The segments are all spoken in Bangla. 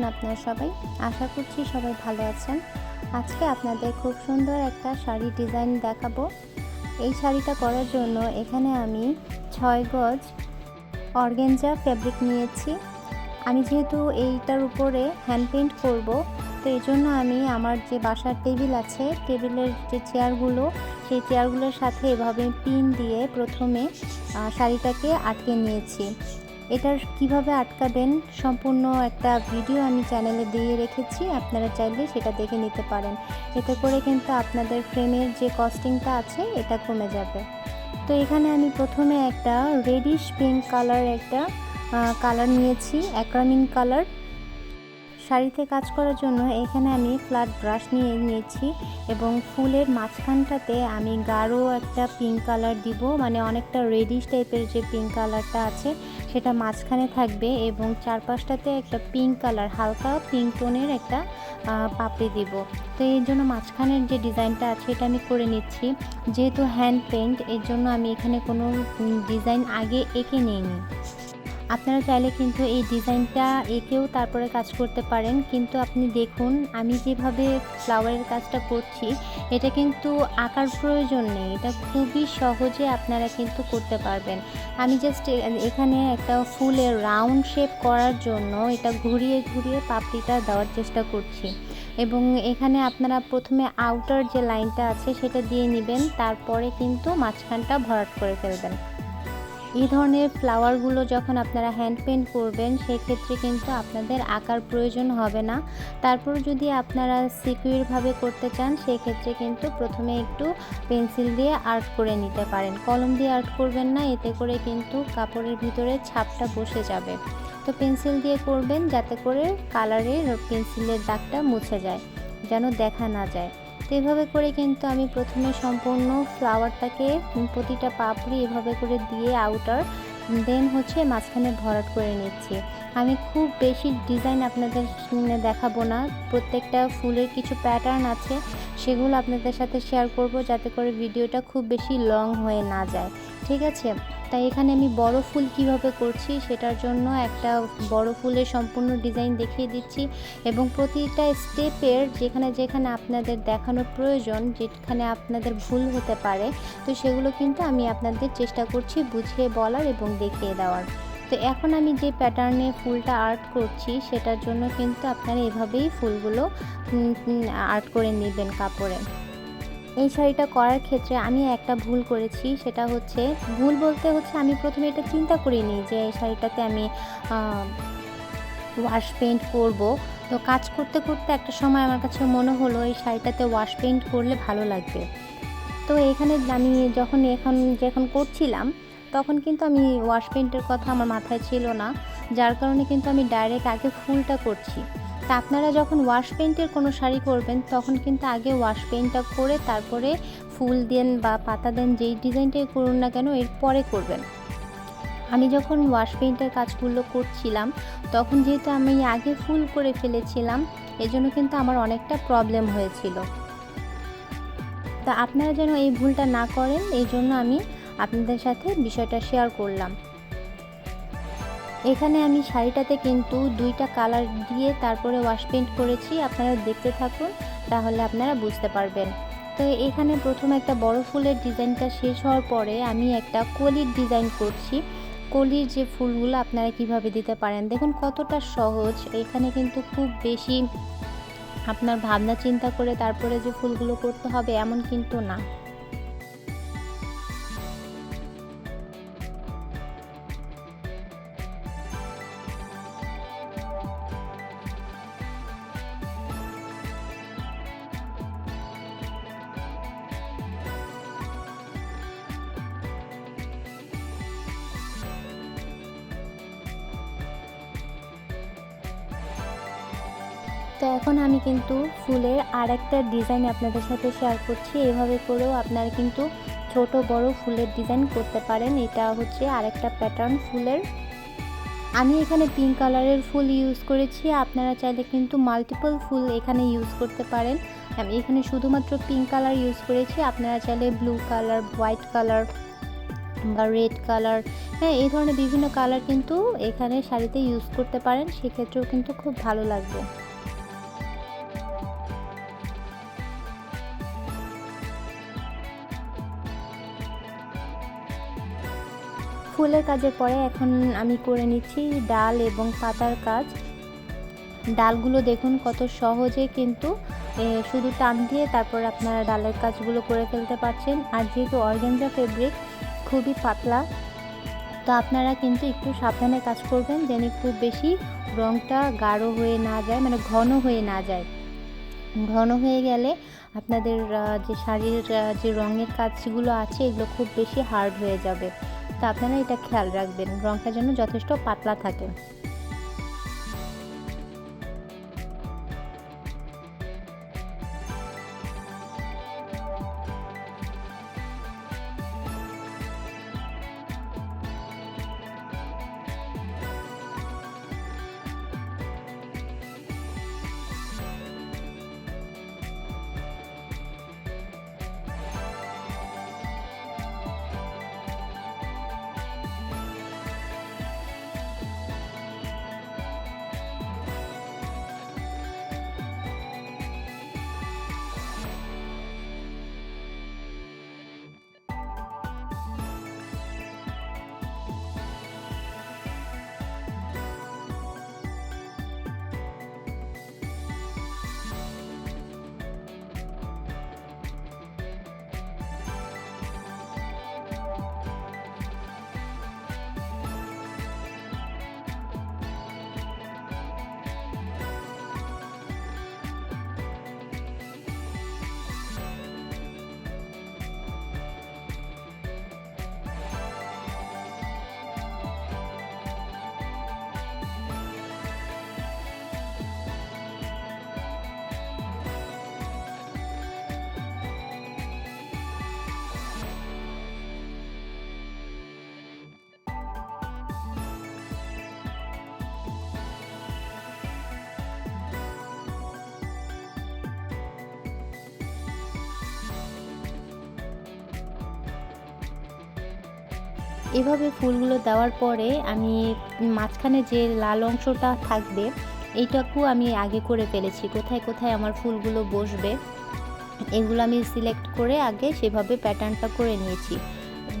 আছেন আপনারা সবাই? আশা করছি সবাই ভালো আছেন। আজকে আপনাদের খুব সুন্দর একটা শাড়ি ডিজাইন দেখাবো। এই শাড়িটা করার জন্য এখানে আমি ছয় গজ অর্গেঞ্জা ফ্যাব্রিক নিয়েছি। আমি যেহেতু এইটার উপরে হ্যান্ড পেন্ট করব, তো এই জন্য আমি আমার যে বাসার টেবিল আছে, টেবিলের যে চেয়ারগুলো, সেই চেয়ারগুলোর সাথে এভাবে পিন দিয়ে প্রথমে শাড়িটাকে আটকে নিয়েছি। এটার কীভাবে আটকাবেন সম্পূর্ণ একটা ভিডিও আমি চ্যানেলে দিয়ে রেখেছি, আপনারা চাইলে সেটা দেখে নিতে পারেন। এতে করে কিন্তু আপনাদের ফ্রেমের যে কস্টিংটা আছে, এটা কমে যাবে। তো এখানে আমি প্রথমে একটা রেডিশ পিঙ্ক কালার একটা কালার নিয়েছি অ্যাক্রামিন কালার শাড়িতে কাজ করার জন্য এখানে আমি ফ্ল্যাট ব্রাশ নিয়ে নিয়েছি এবং ফুলের মাঝখানটাতে আমি গাঢ় একটা পিঙ্ক কালার দিব মানে অনেকটা রেডিশ টাইপের যে পিঙ্ক কালারটা আছে সেটা মাঝখানে থাকবে এবং চারপাশটাতে একটা পিঙ্ক কালার হালকা পিঙ্ক টোনের একটা পাপড়ি দিব। তো এই জন্য মাঝখানের যে ডিজাইনটা আছে এটা আমি করে নিচ্ছি। যেহেতু হ্যান্ড পেন্ট এর জন্য আমি এখানে কোনো ডিজাইন আগে এঁকে নিইনি। আপনারা চাইলে কিন্তু এই ডিজাইনটা এঁকেও তারপরে কাজ করতে পারেন। কিন্তু আপনি দেখুন, আমি যেভাবে ফ্লাওয়ারের কাজটা করছি, এটা কিন্তু আঁকার প্রয়োজন নেই। এটা খুবই সহজে আপনারা কিন্তু করতে পারবেন। আমি জাস্ট এখানে একটা ফুলের রাউন্ড শেপ করার জন্য এটা ঘুরিয়ে ঘুরিয়ে পাপড়িটা দেওয়ার চেষ্টা করছি। এবং এখানে আপনারা প্রথমে আউটার যে লাইনটা আছে, সেটা দিয়ে নেবেন, তারপরে কিন্তু মাঝখানটা ভরাট করে ফেলবেন। এই ধরনের ফ্লাওয়ারগুলো যখন আপনারা হ্যান্ড পেন্ট করবেন, সেক্ষেত্রে কিন্তু আপনাদের আঁকার প্রয়োজন হবে না। তারপর যদি আপনারা সিকিউরভাবে করতে চান, সেক্ষেত্রে কিন্তু প্রথমে একটু পেন্সিল দিয়ে আর্ট করে নিতে পারেন। কলম দিয়ে আর্ট করবেন না, এতে করে কিন্তু কাপড়ের ভিতরে ছাপটা বসে যাবে। তো পেন্সিল দিয়ে করবেন, যাতে করে কালারের পেন্সিলের দাগটা মুছে যায়, যেন দেখা না যায়। তো এভাবে করে কিন্তু আমি প্রথমে সম্পূর্ণ ফ্লাওয়ারটাকে প্রতিটা পাপড়ি এভাবে করে দিয়ে আউটার দেন হচ্ছে মাঝখানে ভরাট করে নিচ্ছি। আমি খুব বেশি ডিজাইন আপনাদের সামনে দেখাবো না। প্রত্যেকটা ফুলের কিছু প্যাটার্ন আছে, সেগুলো আপনাদের সাথে শেয়ার করব যাতে করে ভিডিওটা খুব বেশি লং হয়ে না যায়। ঠিক আছে? তাই এখানে আমি বড় ফুল কীভাবে করছি, সেটার জন্য একটা বড় ফুলের সম্পূর্ণ ডিজাইন দেখিয়ে দিচ্ছি এবং প্রতিটা স্টেপের যেখানে যেখানে আপনাদের দেখানো প্রয়োজন, যেখানে আপনাদের ভুল হতে পারে, তো সেগুলো কিন্তু আমি আপনাদের চেষ্টা করছি বুঝিয়ে বলার এবং দেখিয়ে দেওয়ার। তো এখন আমি যে প্যাটার্নে ফুলটা আর্ট করছি, সেটার জন্য কিন্তু আপনারা এভাবেই ফুলগুলো আর্ট করে নেবেন কাপড়ে। এই শাড়িটা করার ক্ষেত্রে আমি একটা ভুল করেছি, সেটা হচ্ছে, ভুল বলতে হচ্ছে আমি প্রথমে এটা চিন্তা করিনি যে এই শাড়িটাতে আমি ওয়াশ পেন্ট করব। তো কাজ করতে করতে একটা সময় আমার কাছে মনে হলো, এই শাড়িটাতে ওয়াশ পেন্ট করলে ভালো লাগবে। তো এখানে আমি যখন এখন, যখন করছিলাম তখন কিন্তু আমি ওয়াশ পেন্টের কথা আমার মাথায় ছিল না, যার কারণে কিন্তু আমি ডাইরেক্ট আগে ফুলটা করছি। তা আপনারা যখন ওয়াশ পেন্টের কোনো শাড়ি করবেন তখন কিন্তু আগে ওয়াশ পেন্টটা করে তারপরে ফুল দেন বা পাতা দেন, যেই ডিজাইনটাই করুন না কেন এরপরে করবেন। আমি যখন ওয়াশ পেন্টের কাজগুলো করছিলাম, তখন যেহেতু আমি আগে ফুল করে ফেলেছিলাম, এজন্য কিন্তু আমার অনেকটা প্রবলেম হয়েছিল। তা আপনারা যেন এই ভুলটা না করেন এই জন্য আমি আপনাদের সাথে বিষয়টা শেয়ার করলাম। এখানে আমি শাড়িটাতে কিন্তু দুইটা কালার দিয়ে তারপরে ওয়াশ পেন্ট করেছি, আপনারা দেখতে থাকুন, তাহলে আপনারা বুঝতে পারবেন। তো এখানে প্রথম একটা বড় ফুলের ডিজাইনটা শেষ হওয়ার পরে আমি একটা কলির ডিজাইন করছি। কলির যে ফুলগুলো আপনারা কীভাবে দিতে পারেন, দেখুন কতটা সহজ। এখানে কিন্তু খুব বেশি আপনার ভাবনা চিন্তা করে তারপরে যে ফুলগুলো করতে হবে, এমন কিন্তু না। তো এখন আমি কিন্তু ফুলের আর একটা ডিজাইন আপনাদের সাথে শেয়ার করছি। এভাবে করেও আপনারা কিন্তু ছোট, বড় ফুলের ডিজাইন করতে পারেন। এটা হচ্ছে আরেকটা প্যাটার্ন ফুলের। আমি এখানে পিঙ্ক কালারের ফুল ইউজ করেছি। আপনারা চাইলে কিন্তু মাল্টিপল ফুল এখানে ইউজ করতে পারেন। আমি এখানে শুধুমাত্র পিঙ্ক কালার ইউজ করেছি। আপনারা চাইলে ব্লু কালার হোয়াইট কালার বা রেড কালার হ্যাঁ এই ধরনের বিভিন্ন কালার কিন্তু এখানে শাড়িতে ইউজ করতে পারেন। সেক্ষেত্রেও কিন্তু খুব ভালো লাগবে। ফুলের কাজের পরে এখন আমি করে নিচ্ছি ডাল এবং পাতার কাজ। ডালগুলো দেখুন কত সহজে কিন্তু শুধু টান দিয়ে তারপর আপনারা ডালের কাজগুলো করে ফেলতে পারছেন। আর যেহেতু অর্গেঞ্জা ফেব্রিক খুবই পাতলা, তো আপনারা কিন্তু একটু সাবধানে কাজ করবেন যেন একটু বেশি রঙটা গাঢ় হয়ে না যায় মানে ঘন হয়ে না যায়। ঘন হয়ে গেলে আপনাদের যে শাড়ির যে রঙের কাজগুলো আছে এগুলো খুব বেশি হার্ড হয়ে যাবে। তো আপনারা এটা খেয়াল রাখবেন। রঙটা যেন যথেষ্ট পাতলা থাকে। এভাবে ফুলগুলো দেওয়ার পরে আমি মাঝখানে যে লাল অংশটা থাকবে, এইটাকু আমি আগে করে ফেলেছি। কোথায় কোথায় আমার ফুলগুলো বসবে, এগুলো আমি সিলেক্ট করে আগে সেভাবে প্যাটার্নটা করে নিয়েছি।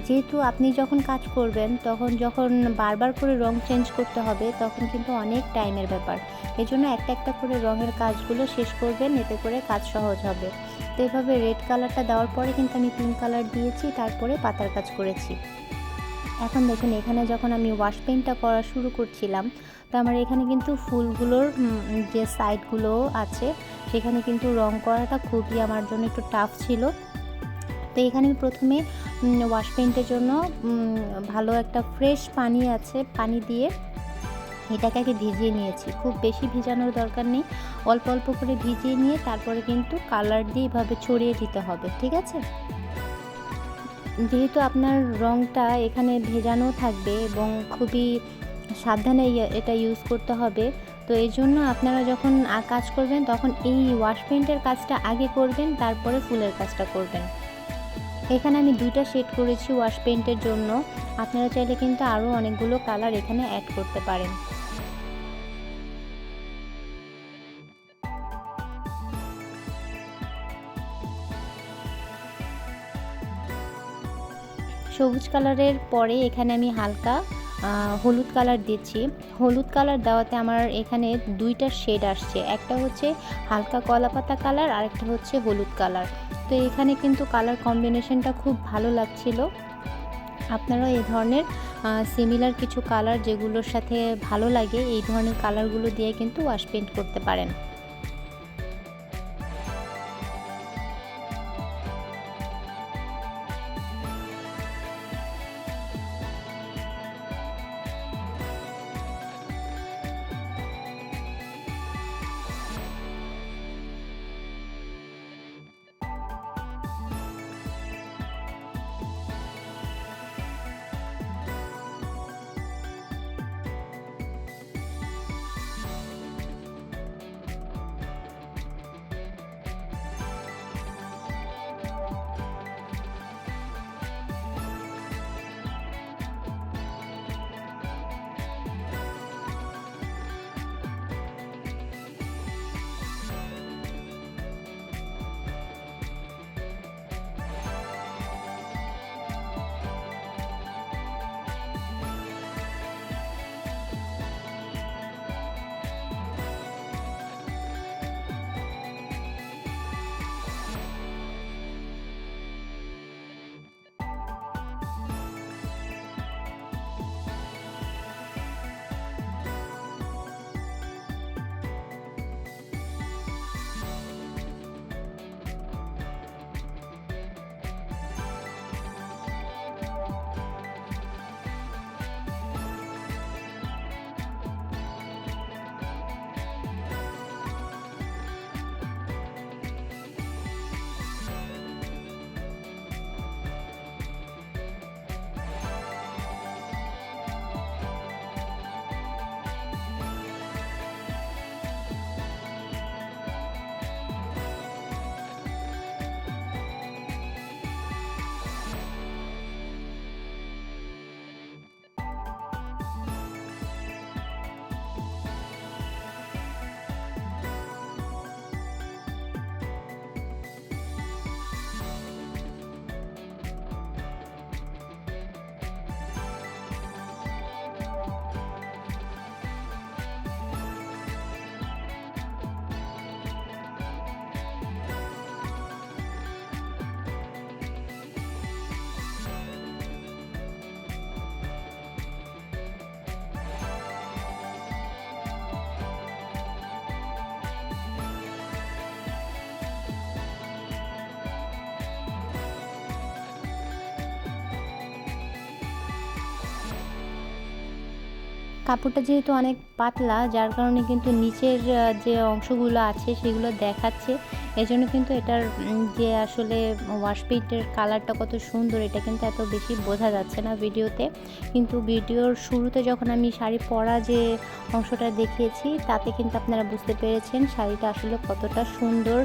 যেহেতু আপনি যখন কাজ করবেন, তখন যখন বারবার করে রং চেঞ্জ করতে হবে, তখন কিন্তু অনেক টাইমের ব্যাপার। এই জন্য একটা একটা করে রঙের কাজগুলো শেষ করবেন, এতে করে কাজ সহজ হবে। তো এভাবে রেড কালারটা দেওয়ার পরে কিন্তু আমি পিঙ্ক কালার দিয়েছি, তারপরে পাতার কাজ করেছি। এখন দেখুন, এখানে যখন আমি ওয়াশ পেন্টটা করা শুরু করছিলাম, তো আমার এখানে কিন্তু ফুলগুলোর যে সাইডগুলো আছে, সেখানে কিন্তু রং করাটা খুবই আমার জন্য একটু টাফ ছিল। তো এখানে প্রথমে ওয়াশ পেন্টের জন্য ভালো একটা ফ্রেশ পানি আছে, পানি দিয়ে এটাকে আগে ভিজিয়ে নিয়েছি। খুব বেশি ভিজানোর দরকার নেই, অল্প অল্প করে ভিজিয়ে নিয়ে তারপরে কিন্তু কালার দিয়ে এভাবে ছড়িয়ে দিতে হবে, ঠিক আছে? যেহেতু আপনার রঙটা এখানে ভেজানো থাকবে এবং খুবই সাবধানে এটা ইউজ করতে হবে, তো এই জন্য আপনারা যখন কাজ করবেন তখন এই ওয়াশ পেন্টের কাজটা আগে করবেন, তারপরে ফুলের কাজটা করবেন। এখানে আমি দুইটা শেড করেছি ওয়াশ পেন্টের জন্য, আপনারা চাইলে কিন্তু আরও অনেকগুলো কালার এখানে অ্যাড করতে পারেন। সবুজ কালারের পরে এখানে আমি হালকা হলুদ কালার দিচ্ছি। হলুদ কালার দেওয়াতে আমার এখানে দুইটা শেড আসছে। একটা হচ্ছে হালকা কলাপাতা কালার আর একটা হচ্ছে হলুদ কালার। তো এখানে কিন্তু কালার কম্বিনেশনটা খুব ভালো লাগছিল। আপনারা এই ধরনের সিমিলার কিছু কালার যেগুলোর সাথে ভালো লাগে, এই ধরনের কালারগুলো দিয়ে কিন্তু ওয়াশ পেন্ট করতে পারেন। কাপড়টা যেহেতু অনেক পাতলা, যার কারণে কিন্তু নিচের যে অংশগুলো আছে সেগুলো দেখাচ্ছে। এজন্য কিন্তু এটার যে আসলে ওয়াশ পেইন্টের কালারটা কত সুন্দর, এটা কিন্তু এত বেশি বোঝা যাচ্ছে না ভিডিওতে। কিন্তু ভিডিওর শুরুতে যখন আমি শাড়ি পরা যে অংশটা দেখিয়েছি, তাতে কিন্তু আপনারা বুঝতে পেরেছেন শাড়িটা আসলে কতটা সুন্দর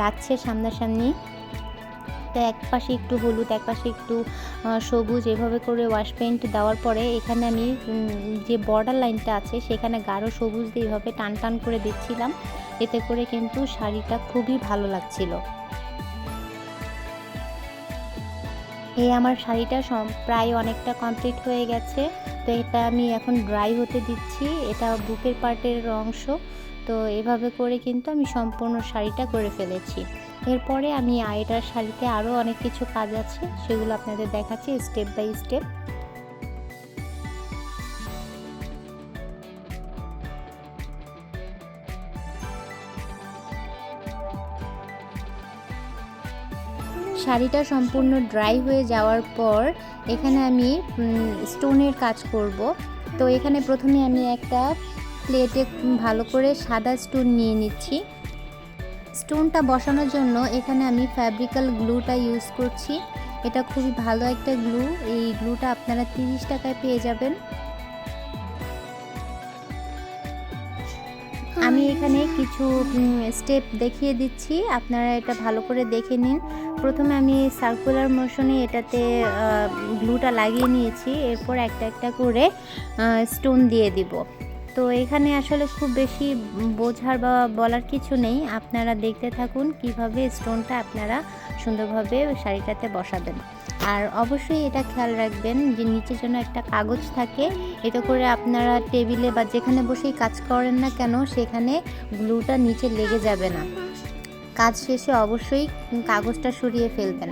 লাগছে সামনাসামনি। তো এক পাশে একটু হলুদ, এক পাশে একটু সবুজ এভাবে করে ওয়াশ পেইন্ট দেওয়ার পরে এখানে আমি যে বর্ডার লাইনটা আছে সেখানে গাঢ় সবুজ দিয়ে এভাবে টান টান করে দিচ্ছিলাম। এতে করে কিন্তু শাড়িটা খুবই ভালো লাগছিল। এই আমার শাড়িটা প্রায় অনেকটা কমপ্লিট হয়ে গেছে। তো এটা আমি এখন ড্রাই হতে দিচ্ছি। এটা বুকের পার্টের অংশ। তো এভাবে করে কিন্তু আমি সম্পূর্ণ শাড়িটা করে ফেলেছি। এরপরে আমি এটার শাড়িতে আরও অনেক কিছু কাজ আছে, সেগুলো আপনাদের দেখাচ্ছি স্টেপ বাই স্টেপ। শাড়িটা সম্পূর্ণ ড্রাই হয়ে যাওয়ার পর এখানে আমি স্টোনের কাজ করব। তো এখানে প্রথমে আমি একটা প্লেটে ভালো করে সাদা স্টোন নিয়ে নিচ্ছি। স্টোনটা বসানোর জন্য এখানে আমি ফ্যাব্রিক্যাল গ্লুটা ইউজ করছি। এটা খুবই ভালো একটা গ্লু। এই গ্লুটা আপনারা তিরিশ টাকায় পেয়ে যাবেন। আমি এখানে কিছু স্টেপ দেখিয়ে দিচ্ছি। আপনারা এটা ভালো করে দেখে নিন। প্রথমে আমি সার্কুলার মোশনে এটাতে গ্লুটা লাগিয়ে নিয়েছি। এরপর একটা একটা করে স্টোন দিয়ে দিব। তো এখানে আসলে খুব বেশি বোঝার বা বলার কিছু নেই। আপনারা দেখতে থাকুন কীভাবে স্টোনটা আপনারা সুন্দরভাবে শাড়িটাতে বসাবেন। আর অবশ্যই এটা খেয়াল রাখবেন যে নিচে যেন একটা কাগজ থাকে। এটা করে আপনারা টেবিলে বা যেখানে বসেই কাজ করেন না কেন সেখানে গ্লুটা নিচে লেগে যাবে না। কাজ শেষে অবশ্যই কাগজটা সরিয়ে ফেলবেন।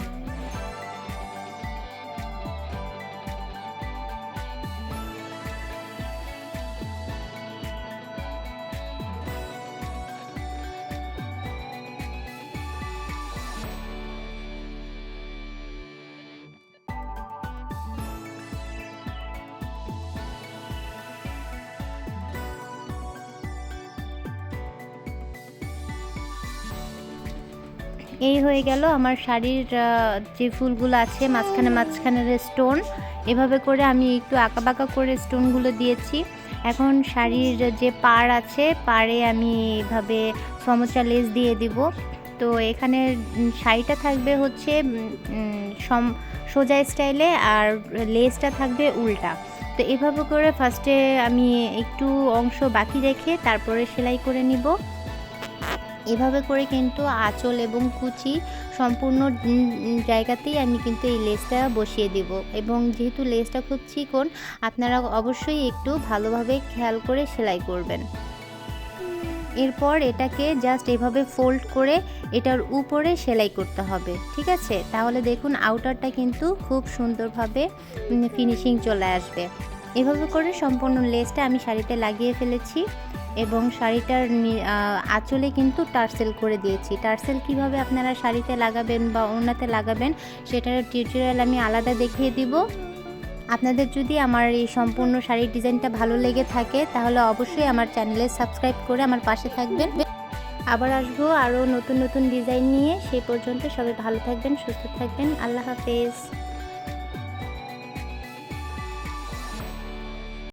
এই হয়ে গেল আমার শাড়ির যে ফুলগুলো আছে, মাঝখানে মাঝখানের স্টোন এভাবে করে আমি একটু আঁকাবাঁকা করে স্টোনগুলো দিয়েছি। এখন শাড়ির যে পাড় আছে, পাড়ে আমি এভাবে সমচা লেস দিয়ে দিব। তো এখানে শাড়িটা থাকবে হচ্ছে সম, সোজা স্টাইলে আর লেসটা থাকবে উল্টা। তো এভাবে করে ফার্স্টে আমি একটু অংশ বাকি রেখে তারপরে সেলাই করে নিব। এভাবে করে কিন্তু আঁচল এবং কুচি সম্পূর্ণ জায়গাতেই আমি কিন্তু এই লেসটা বসিয়ে দিব। এবং যেহেতু লেসটা খুব চিকন, আপনারা অবশ্যই একটু ভালোভাবে খেয়াল করে সেলাই করবেন। এরপর এটাকে জাস্ট এভাবে ফোল্ড করে এটার উপরে সেলাই করতে হবে, ঠিক আছে? তাহলে দেখুন আউটারটা কিন্তু খুব সুন্দরভাবে ফিনিশিং চলে আসবে। এভাবে করে সম্পূর্ণ লেসটা আমি শাড়িতে লাগিয়ে ফেলেছি। এবং শাড়িটার আঁচলে কিন্তু টার্সেল করে দিয়েছি। টার্সেল কীভাবে আপনারা শাড়িতে লাগাবেন বা ওনাতে লাগাবেন, সেটার টিউটোরিয়াল আমি আলাদা দেখিয়ে দিব। আপনাদের যদি আমার এই সম্পূর্ণ শাড়ির ডিজাইনটা ভালো লেগে থাকে, তাহলে অবশ্যই আমার চ্যানেলে সাবস্ক্রাইব করে আমার পাশে থাকবেন। আবার আসব আরও নতুন নতুন ডিজাইন নিয়ে। সেই পর্যন্ত সবাই ভালো থাকবেন, সুস্থ থাকবেন। আল্লাহ হাফেজ।